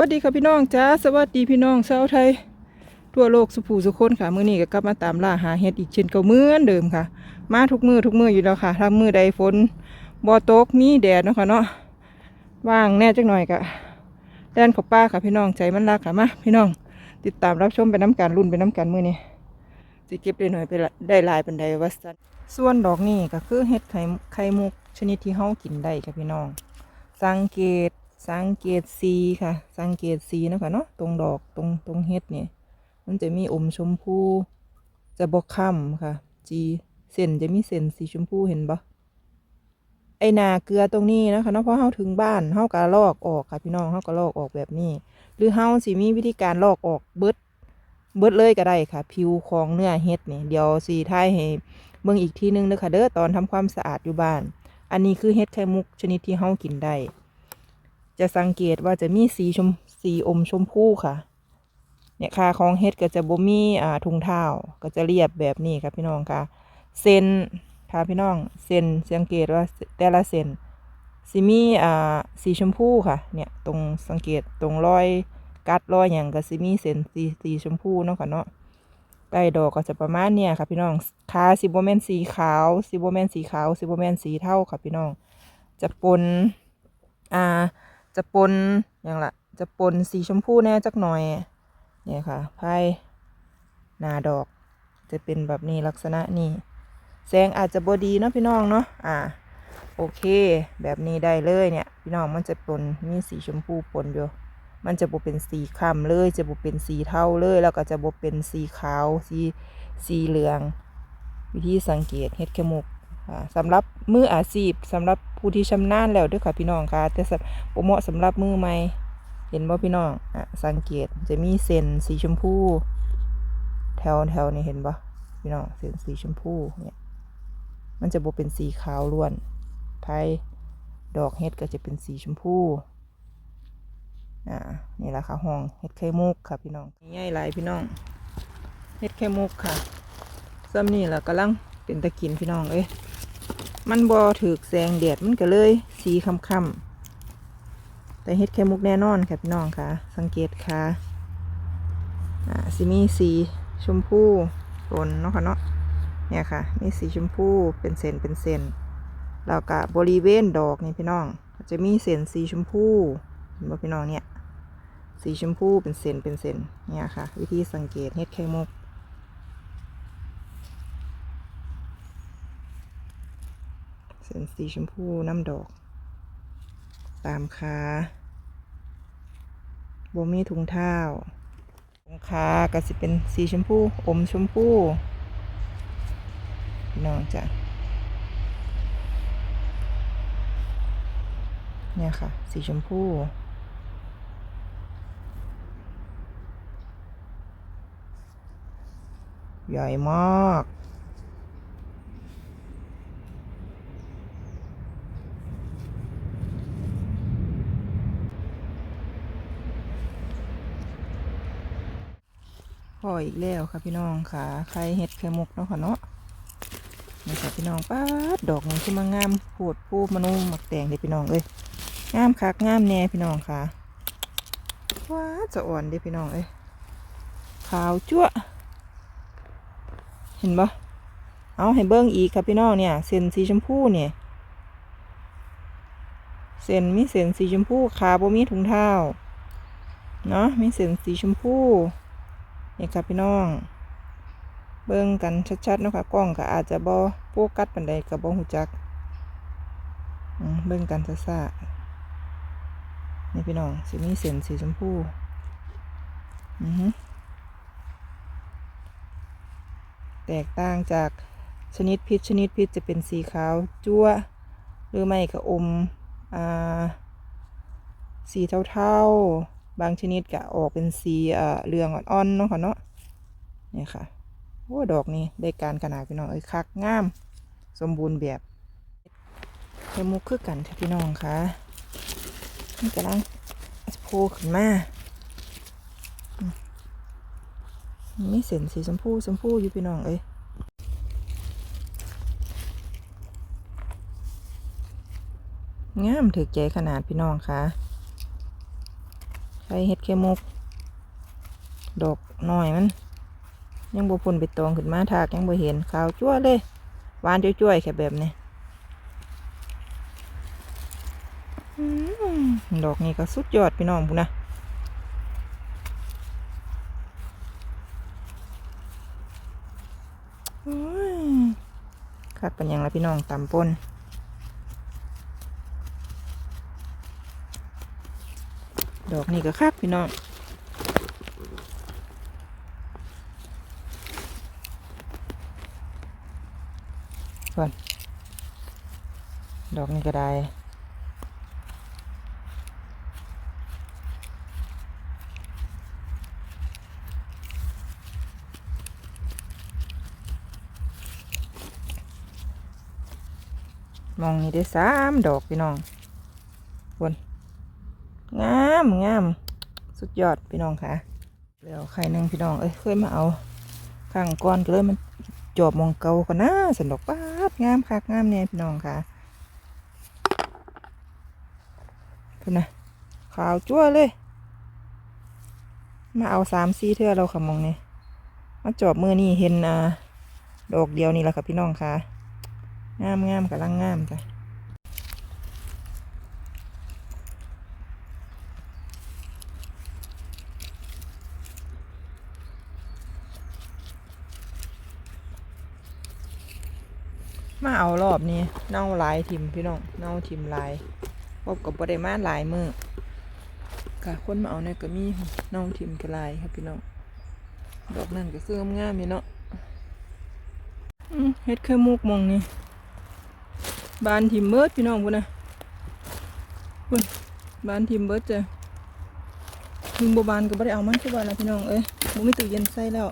สวัสดีค่ะพี่น้องจ้าสวัสดีพี่น้องชาวไทย ทั่วโลกสุภูสุคนค่ะ มื้อนี้ก็กลับมาตามล่าหาเห็ดอีกเช่นเก่าเหมือนเดิมค่ะ มาทุกมือทุกมืออยู่แล้วค่ะถ้ามือใดฝนบ่ตกมีแดดเนาะค่ะเนาะว่างแน่จักหน่อยก็แดนข้าป้าค่ะพี่น้องใจมันรักค่ะมาพี่น้อง ติดตามรับชมไปน้ำกันรุ่นไปน้ำกันมื้อนี้สิเก็บได้หน่อยไปได้ลายปันใดว่าซั่นส่วนดอกนี้ก็คือเห็ดไข่ไข่มุกชนิดที่เฮากินได้ค่ะพี่น้อง สังเกต สังเกตสีค่ะ สังเกตสีนะคะเนาะตรงดอกตรงตรงเฮ็ดเนี่ยมันจะมีอมชมพูจะบกค่ำค่ะ จีเส้นจะมีเส้นสีชมพูเห็นปะไอนาเกลือตรงนี้นะคะเนาะพอเฮาถึงบ้านเฮาก็ลอกออกค่ะพี่น้องเฮาก็ลอกออกแบบนี้ หรือเฮาสิมีวิธีการลอกออกเบิดเบิดเลยก็ได้ค่ะ ผิวของเนื้อเฮ็ดเนี่ยเดี๋ยวสีท้ายให้เบิ่งอีกทีนึงเด้อค่ะเด้อตอนทำความสะอาดอยู่บ้าน อันนี้คือเห็ดไข่มุกชนิดที่เฮากินได้ จะสังเกตว่าจะมีสีชมสีอมชมพูค่ะ เนี่ยค่าของเห็ดก็จะบ่มีอ่าถุงเท้าก็จะเรียบแบบนี้ครับพี่น้องค่ะ เส้นค่ะพี่น้อง เส้นสังเกตว่าแต่ละเส้นสิมีอ่าสีชมพูค่ะ เนี่ยตรงสังเกตตรงรอยกัดรอยอย่างก็สิมีเส้นสีสีชมพูเนาะค่ะเนาะใต้ดอกก็จะประมาณเนี่ยค่ะพี่น้องขาสิบโมเมนสีขาวสิบโมเมนสีขาวสิบโมเมนสีเท่าค่ะพี่น้อง จะปนอ่า จะปนอย่างละจะปนสีชมพูแน่จักหน่อยเนี่ยค่ะไพ่หนาดอก จะเป็นแบบนี้ลักษณะนี้แสงอาจจะบดีเนาะพี่น้องเนาะอ่าโอเค แบบนี้ได้เลยเนี่ย พี่น้องมันจะปนมีสีชมพูปนอยู่มันจะบ่เป็นสีคล้ำเลย จะบ่เป็นสีเทาเลย แล้วก็จะบ่เป็นสีขาว สีสีเหลือง วิธีสังเกตเฮ็ดแคมุก สำหรับมืออาชีพสำหรับผู้ที่ชำนาญแล้วด้วยค่ะพี่น้องค่ะแต่สำบ่เหมาะสำหรับมือใหม่เห็นบ่พี่น้องอะสังเกตจะมีเส้นสีชมพู แถวแถวนี้เห็นบ่พี่น้องเส้นสีชมพูเนี่ยมันจะบ่เป็นสีขาวล้วนไทยดอกเฮ็ดก็จะเป็นสีชมพูอ่านี่แหละค่ะห้องเห็ดไข่มุกค่ะพี่น้องใหญ่หลายพี่น้องเห็ดไข่มุกค่ะซ้ำนี่แหละกำลังเป็นตะกินพี่น้องเอ้ย มันบอถือแสงแดดมันก็เลยสีค่ำๆแต่เห็ดไข่มุกแน่นอนค่ะพี่น้องค่ะ สังเกตค่ะอ่าสิมีสีชมพูปนเนาะค่ะเนาะเนี่ยค่ะมีสีชมพูเป็นเส้นเป็นเส้นแล้วก็บริเวณดอกนี่พี่น้อง จะมีเส้นสีชมพูเห็นบ่พี่น้องเนี่ยสีชมพูเป็นเส้นเป็นเส้นเนี่ยค่ะ วิธีสังเกตเห็ดไข่มุก ส้นสีชมพูน้ำดอก ตามขาโบมีถุงเท้าถุงขาก็สิเป็นสีชมพู อมชมพูน้องจ้ะเนี่ยค่ะ สีชมพูใหญ่มาก พออีกแล้วค่ะพี่น้องค่ะไข่เห็ดไข่มุกเนาะค่ะเนาะนี่ค่ะพี่น้องป้าดอกนี้คือมางามโพดพูมนุหมักแตงเด้พี่น้องเอ้ยงามคักงามแน่พี่น้องค่ะว้าจะอ่อนเด้พี่น้องเอ้ยขาวจั่วเห็นปะเอาให้เบิ้งอีกค่ะพี่น้องเนี่ยเส้นสีชมพูเนี่ยเส้นมีเส้นสีชมพูขาบ่มีถุงเท้าเนาะมีเส้นสีชมพู นี่ค่ะพี่น้อง เบิ่งกันชัดๆเนาะค่ะกล้องก็อาจจะบ่โฟกัสปานใดก็บ่ฮู้จักเบิ่งกันซ่าๆนี่พี่น้องสิมีเส้นสีชมพูอือฮึแตกต่างจากชนิดพิษชนิดพิษจะเป็นสีขาวจั่วหรือไม่ก็อมอ่าสีเทาๆ บางชนิดก็ออกเป็นสีเอ่อเหลืองอ่อนๆเนาะค่ะเนาะนี่ค่ะโอ้ดอกนี้ได้การขนาดพี่น้องเอ้ยคักงาม สมบูรณ์แบบเฮมุกคือกันค่ะพี่น้องค่ะนี่กำลังโผล่ขึ้นมาอืมมีเส้นสีชมพูชมพูอยู่พี่น้องเอ้ยงามถือใจขนาดพี่น้องค่ะ ใส่เห็ดเคมกดอกหน่อยมัน ยังบ่พ่นไปตองขึ้นมาทากยังบ่เห็นขาวจั่วเลยหวานจ้วยๆแค่แบบนี้ดอกนี้ก็สุดยอดพี่น้องพูนะคักเป็นยังละพี่น้องตำปน ดอกนี้ก็คักพี่น้องก่อนดอกนี้ก็ได้มองนี่ได้สามดอกพี่น้องบนามงาม สุดยอดพี่น้องค่ะเดี๋ยวไข่หนึ่งพี่น้องเอ้ยเคยมาเอาข้างก้อนก็เลยมันจอบมองเกากันนะสนุกป้าดงามคักงามเนี่ยพี่น้องค่ะพุ่นนะขาวจั่วเลย มาเอาสามสี่เทื่อเราค่ะมองนี่มาจอบมือนี่เห็นอ่าดอกเดียวนี่แหละค่ะพี่น้องค่ะ งามงามกับลังงามจ้ะ มาเอารอบนี้เน่าลายทิมพี่น้องเน่าทิมลายพบกับบ่ได้มาหลายมือค่ะคนมาเอาเนี่ยก็มีเน่าทิมกระลายครับพี่น้องดอกนั่นก็เสื่อมงามอยู่เนาะอืมเฮ็ดเคยมุกมองนี่บานทิมเบิร์ดพี่น้องพุ่นนะพุ่นบานทิมเบิร์ดจ้ะถึงบบานก็บ่ได้เอามันคือว่าล่ะพี่น้องเอ้ยบ่มีตู้เย็นใส่แล้ว